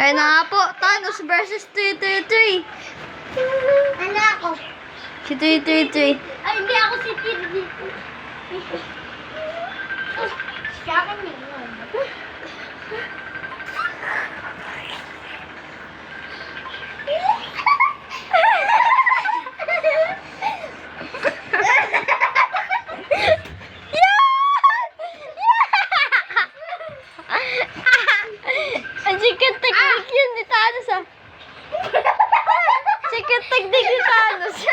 Kaya na nga po, Thanos versus 333. Ano ako? Si 333. Ay, hindi ako si Tirdi. Sa akin yun. Ang chicken technique yun ni Thanos ah. Chicken technique ni Thanos.